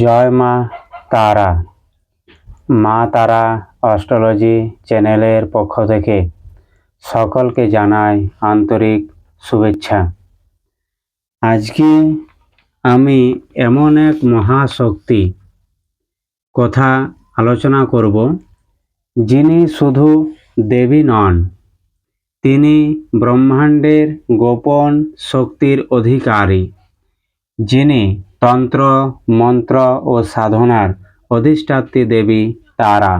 জয় মা তারা। মা তারা অস্ট্রোলজি চ্যানেলের পক্ষ থেকে সকলকে জানাই আন্তরিক শুভেচ্ছা। আজকে আমি এমন এক মহাশক্তি কথা আলোচনা করব, যিনি শুধু দেবী নন, তিনি ব্রহ্মাণ্ডের গোপন শক্তির অধিকারী, যিনি তন্ত্র, মন্ত্র ও সাধনার অধিষ্ঠাত্রী দেবী তারা।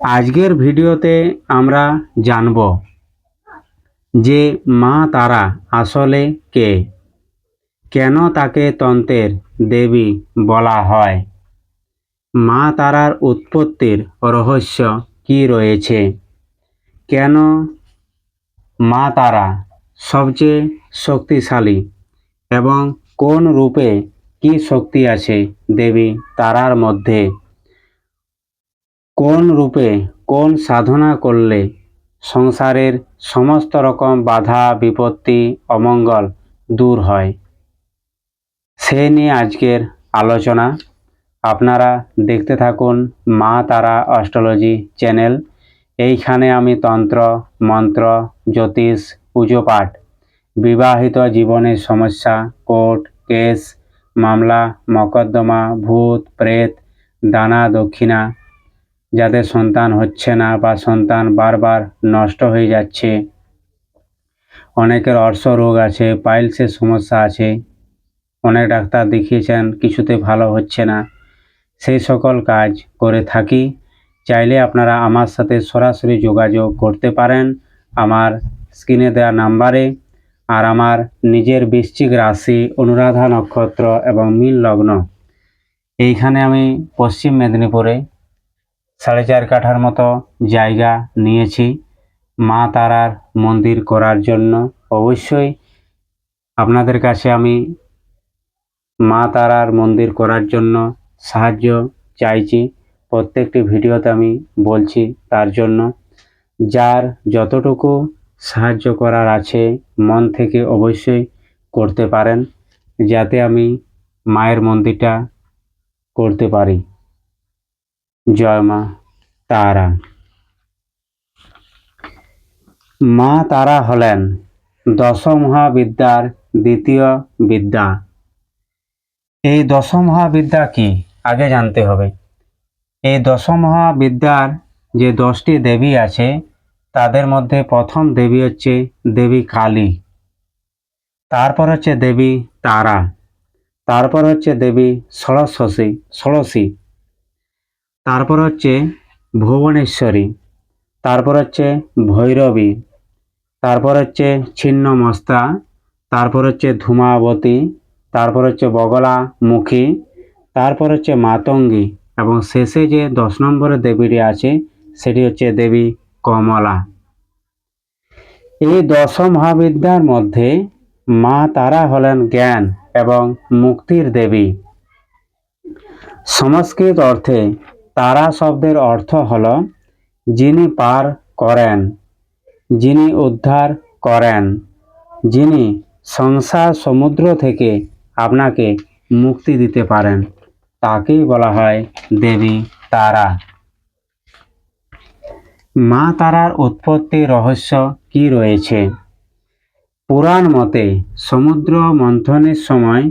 আজকের ভিডিওতে আমরা জানব যে মা তারা আসলে কে? কেন তাকে তন্ত্রের দেবী বলা হয়? মা তারার উৎপত্তির রহস্য কি রয়েছে? কেন মা তারা সবচেয়ে শক্তিশালী এবং কোন রূপে কি শক্তি আছে দেবী তারার মধ্যে? কোন রূপে কোন সাধনা করলে সংসারের সমস্ত রকম বাধা, বিপত্তি, অমঙ্গল দূর হয়? সে নিয়ে আজকের আলোচনা। আপনারা দেখতে থাকুন মা তারা অস্ট্রোলজি চ্যানেল। এইখানে আমি তন্ত্র, মন্ত্র, জ্যোতিষ, পুজো পাঠ বিবাহিত জীবনের সমস্যা, কোর্ট, কেস, মামলা, মকদ্দমা, ভূত, প্রেত, দানা, দক্ষিণা। যাদের সন্তান হচ্ছে না বা সন্তান বারবার নষ্ট হয়ে যাচ্ছে, অনেকের অর্শ রোগ আছে, পাইলসের সমস্যা আছে, অনেক ডাক্তার দেখিয়েছেন কিছুতে ভালো হচ্ছে না। সেই সকল কাজ করে থাকি। চাইলে আপনারা আমার সাথে সরাসরি যোগাযোগ করতে পারেন। আমার স্ক্রিনে দেওয়া নাম্বারে আর আমার নিজের বৃশ্চিক রাশি অনুরাধা নক্ষত্র এবং মিল লগ্ন। এইখানে আমি পশ্চিম মেদিনীপুরে সাড়ে চার কাঠার মতো জায়গা নিয়েছি। মা তারার মন্দির করার জন্য। অবশ্যই আপনাদের কাছে আমি মা তারার মন্দির করার জন্য সাহায্য চাইছি। প্রত্যেকটি ভিডিওতে আমি বলছি তার জন্য। যার যতটুকু সাহায্য করার আছে, মন থেকে অবশ্যই করতে পারেন, যাতে আমি মায়ের মন্দিরটা করতে পারি। জয় মা তারা। মা তারা হলেন দশ মহাবিদ্যার দ্বিতীয় বিদ্যা। এই দশ মহাবিদ্যা কি? আগে জানতে হবে। এই দশ মহাবিদ্যার যে দশটি দেবী আছে তাদের মধ্যে প্রথম দেবী হচ্ছে দেবী কালী। তারপর হচ্ছে দেবী তারা। তারপর হচ্ছে দেবী সরস্বতী ষোড়শী। তারপর হচ্ছে ভুবনেশ্বরী। তারপর হচ্ছে ভৈরবী। তারপর হচ্ছে ছিন্নমস্তা। তারপর হচ্ছে ধূমাবতী। তারপর হচ্ছে বগলামুখী। তারপর হচ্ছে মাতঙ্গী। এবং শেষে যে দশ নম্বরের দেবীটি আছে, সেটি হচ্ছে দেবী কমলা। এই দশ মহাবিদ্যার মধ্যে মা তারা হলেন জ্ঞান এবং মুক্তির দেবী। সংস্কৃত অর্থে তারা শব্দের অর্থ হল যিনি পার করেন, যিনি উদ্ধার করেন, যিনি সংসার সমুদ্র থেকে আপনাকে মুক্তি দিতে পারেন, তাকেই বলা হয় দেবী তারা। মা তারার উৎপত্তি রহস্য কি রয়েছে? পুরাণ মতে সমুদ্র মন্থনের সময়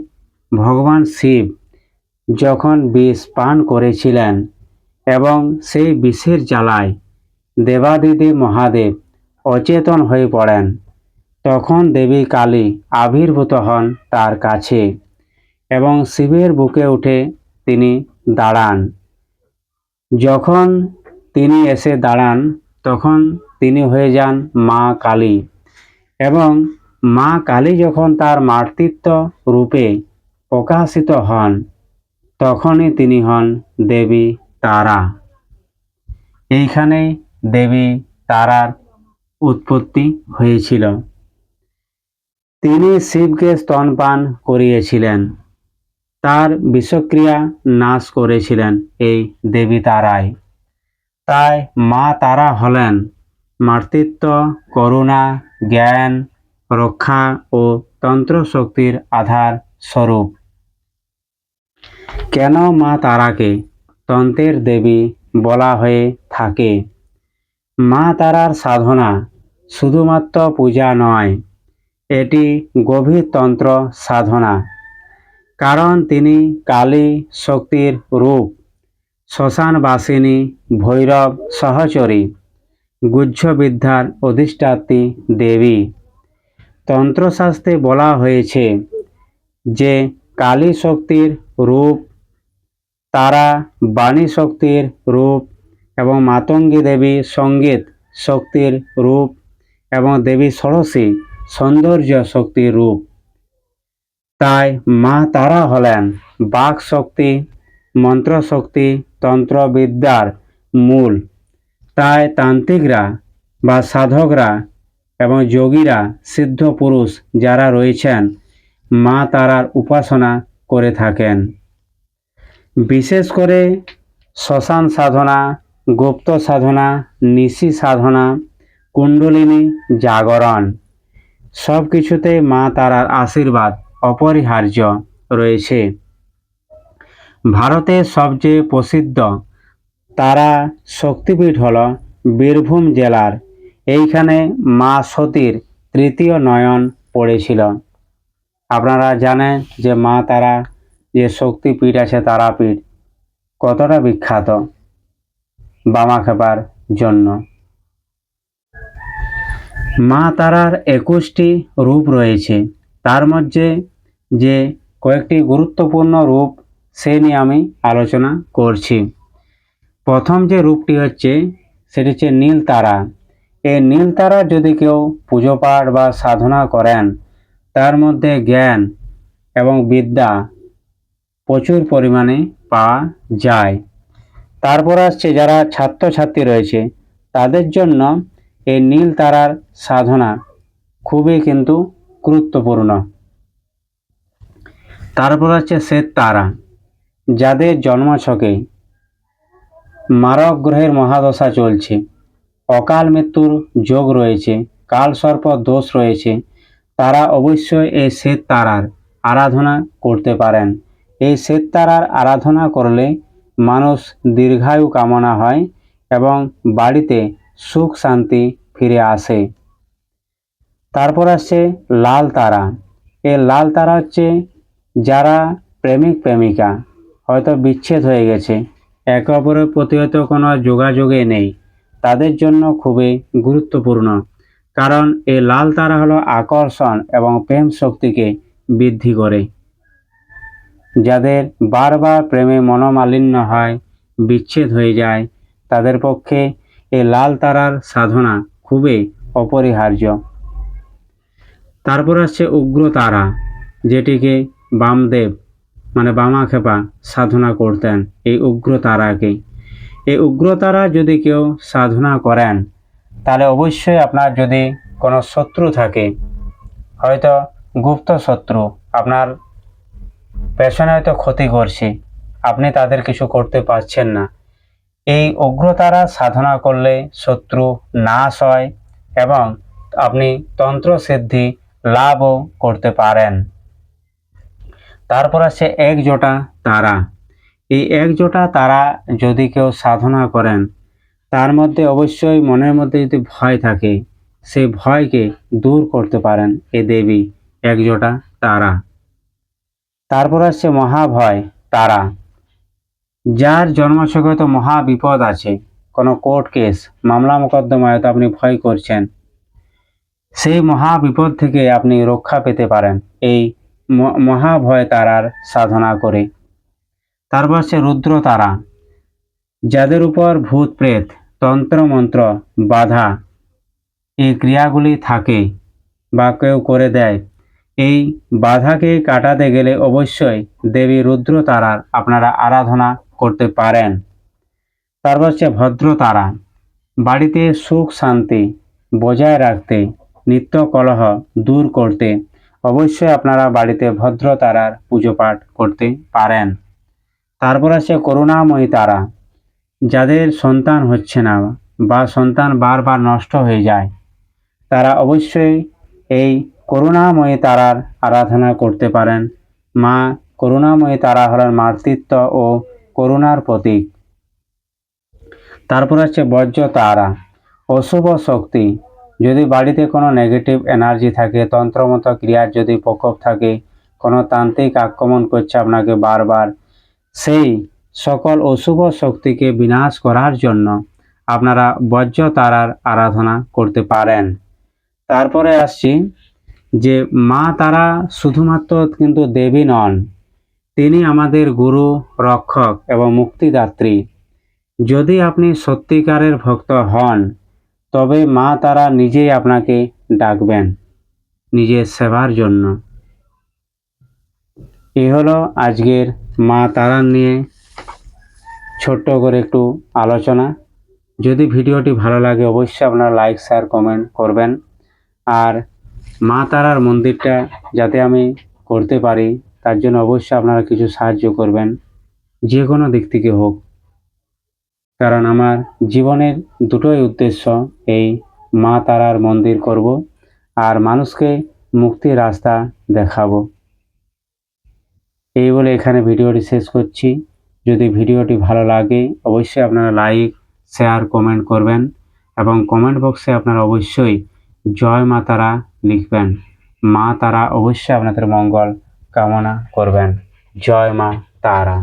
ভগবান শিব যখন বিষ পান করেছিলেন এবং সেই বিষের জ্বালায় দেবাদিদেব মহাদেব অচেতন হয়ে পড়েন, তখন দেবী কালী আবির্ভূত হন তার কাছে এবং শিবের বুকে উঠে তিনি দাঁড়ান। যখন তিনি এসে দাঁড়ান তখন তিনি হয়ে যান মা কালী। এবং মা কালী যখন তার মাতৃত্ব রূপে প্রকাশিত হন, তখনই তিনি হন দেবী তারা। এইখানে দেবী তারার উৎপত্তি হয়েছিল। তিনি শিবকে স্তনপান করিয়েছিলেন। তার বিষক্রিয়া নাশ করেছিলেন এই দেবী তারায় তাই মা তারা হলেন। মাতৃত্ব, করুণা, জ্ঞান, রক্ষা ও তন্ত্র শক্তির আধার স্বরূপ। কেন মা তারাকে তন্ত্রের দেবী বলা হয়ে থাকে? মা তারার সাধনা শুধুমাত্র পূজা নয়, এটি গভীর তন্ত্র সাধনা। কারণ তিনি কালী শক্তির রূপ। শ্মশানবাসিনী ভৈরব সহচরী, গুহ্যবিদ্যার অধিষ্ঠাত্রী দেবী। তন্ত্রশাস্ত্রে বলা হয়েছে যে কালী শক্তির রূপ, তারা বাণী শক্তির রূপ এবং মাতঙ্গী দেবী সংগীত শক্তির রূপ এবং দেবী ষোড়শী সৌন্দর্য শক্তির রূপ। তাই মা তারা হলেন বাক শক্তি মন্ত্রশক্তি তন্ত্রবিদ্যার মূল। তাই তান্ত্রিকরা বা সাধকরা এবং যোগীরা সিদ্ধ পুরুষ যারা রয়েছেন, মা তারার উপাসনা করে থাকেন। বিশেষ করে শ্মশান সাধনা, গুপ্ত সাধনা, নিশি সাধনা, কুণ্ডলিনী জাগরণ সব কিছুতে মা তারার আশীর্বাদ অপরিহার্য রয়েছে। ভারতের সবচেয়ে প্রসিদ্ধ তারা শক্তিপীঠ হল বীরভূম জেলার। এইখানে মা সতীর তৃতীয় নয়ন পড়েছিল। আপনারা জানেন যে মা তারা, যে শক্তিপীঠ আছে তারাপীঠ, কতটা বিখ্যাত বামা খেপার জন্য। মা তারার একুশটি রূপ রয়েছে। তার মধ্যে যে কয়েকটি গুরুত্বপূর্ণ রূপ সে নিয়ে আমি আলোচনা করছি। প্রথম যে রূপটি হচ্ছে, সেটি হচ্ছে নীল তারা। এই নীল তারা যদি কেউ পুজো পাঠ বা সাধনা করেন, তার মধ্যে জ্ঞান এবং বিদ্যা প্রচুর পরিমাণে পাওয়া যায়। তারপর আসছে যারা ছাত্রছাত্রী রয়েছে, তাদের জন্য এই নীল তারার সাধনা খুবই কিন্তু গুরুত্বপূর্ণ। তারপর আছে শ্বেত তারা। যাদের জন্মছকে মারক গ্রহের মহাদশা চলছে। অকাল মৃত্যুর যোগ রয়েছে, কাল সর্প দোষ রয়েছে। তারা অবশ্যই এই শ্বেত তারার আরাধনা করতে পারেন। এই শ্বেত তারার আরাধনা করলে মানুষ দীর্ঘায়ু কামনা হয় এবং বাড়িতে সুখ শান্তি ফিরে আসে। তারপর আসছে লাল তারা। এই লাল তারা হচ্ছে যারা প্রেমিক প্রেমিকা। হয়তো বিচ্ছেদ হয়ে গেছে। একে অপরের প্রতি হয়তো কোনো যোগাযোগে নেই। তাদের জন্য খুবই গুরুত্বপূর্ণ। কারণ এই লাল তারা হলো আকর্ষণ এবং প্রেম শক্তিকে বৃদ্ধি করে। যাদের বারবার প্রেমে মনোমালিন্য হয়, বিচ্ছেদ হয়ে যায়, তাদের পক্ষে এই লাল তারার সাধনা খুবই অপরিহার্য। তারপর আসছে উগ্র তারা, যেটিকে বামদেব মানে বামা বামাখেপা সাধনা করতেন এই উগ্র তারাকে এই উগ্র তারা যদি কেউ সাধনা করেন, তাহলে অবশ্যই আপনার যদি কোনো শত্রু থাকে, হয়তো গুপ্ত শত্রু আপনার পেছনে হয়তো ক্ষতি করছে, আপনি তাদের কিছু করতে পারছেন না। এই উগ্রতারা সাধনা করলে শত্রু নাশ হয় এবং আপনি তন্ত্র সিদ্ধি লাভও করতে পারেন। তারপর আছে একজোটা তারা। এই একজোটা তারা যদি কেউ সাধনা করেন, তার মধ্যে অবশ্যই মনের মধ্যে যদি ভয় থাকে, সেই ভয়কে দূর করতে পারেন এ দেবী একজোটা তারা। তারপর আসছে মহাভয় তারা। যার জন্মছকে তো মহা বিপদ আছে, কোনো কোর্ট কেস, মামলা মোকদ্দমায় আপনি ভয় করছেন, সেই মহা বিপদ থেকে আপনি রক্ষা পেতে পারেন। এই মহাভয় তারার সাধনা করে। তারপর হচ্ছে রুদ্র তারা। যাদের উপর ভূত প্রেত, তন্ত্র মন্ত্র, বাধা এই ক্রিয়াগুলি থাকে বা কেউ করে দেয়, এই বাধাকে কাটাতে গেলে অবশ্যই দেবী রুদ্র তারার আপনারা আরাধনা করতে পারেন। তারপর হচ্ছে ভদ্র তারা। বাড়িতে সুখ শান্তি বজায় রাখতে, নিত্য কলহ দূর করতে অবশ্যই আপনারা বাড়িতে ভদ্র তারার পুজো পাঠ করতে পারেন। তারপর আছে করুণাময়ী তারা। যাদের সন্তান হচ্ছে না বা সন্তান বারবার নষ্ট হয়ে যায়, তারা অবশ্যই এই করুণাময়ী তারার আরাধনা করতে পারেন। মা করুণাময়ী তারা হলেন মাতৃত্ব ও করুণার প্রতীক। তারপর হচ্ছে বজ্র তারা। অশুভ শক্তি। যদি বাড়িতে কোনো নেগেটিভ এনার্জি থাকে, তন্ত্রমত ক্রিয়ার যদি প্রকোপ থাকে, কোনো তান্ত্রিক আক্রমণ করছে আপনাকে বারবার, সেই সকল অশুভ শক্তিকে বিনাশ করার জন্য আপনারা বজ্র তারার আরাধনা করতে পারেন। তারপরে আসছি যে মা তারা শুধুমাত্র কিন্তু দেবী নন, তিনি আমাদের গুরু, রক্ষক এবং মুক্তিদাত্রী। যদি আপনি সত্যিকারের ভক্ত হন তবে মা তারা নিজেই আপনাকে ডাকবেন নিজের সেবার জন্য। এ হলো আজকের মা তারা নিয়ে ছোট্ট করে একটু আলোচনা। যদি ভিডিওটি ভালো লাগে অবশ্যই আপনারা লাইক, শেয়ার, কমেন্ট করবেন। আর মা তারার মন্দিরটা যাতে আমি করতে পারি, তার জন্য অবশ্যই আপনারা কিছু সাহায্য করবেন, যে কোনো দিক থেকে হোক। কারণ আমার জীবনের দুটোই উদ্দেশ্য এই মা তারার মন্দির করব আর মানুষকে মুক্তির রাস্তা দেখাবো। এই বলে এখানে ভিডিওটি শেষ করছি। যদি ভিডিওটি ভালো লাগে, অবশ্যই আপনারা লাইক, শেয়ার, কমেন্ট করবেন এবং কমেন্ট বক্সে আপনারা অবশ্যই জয় মা তারা লিখবেন। মা তারা অবশ্যই আপনাদের মঙ্গল কামনা করবেন। জয় মা তারা।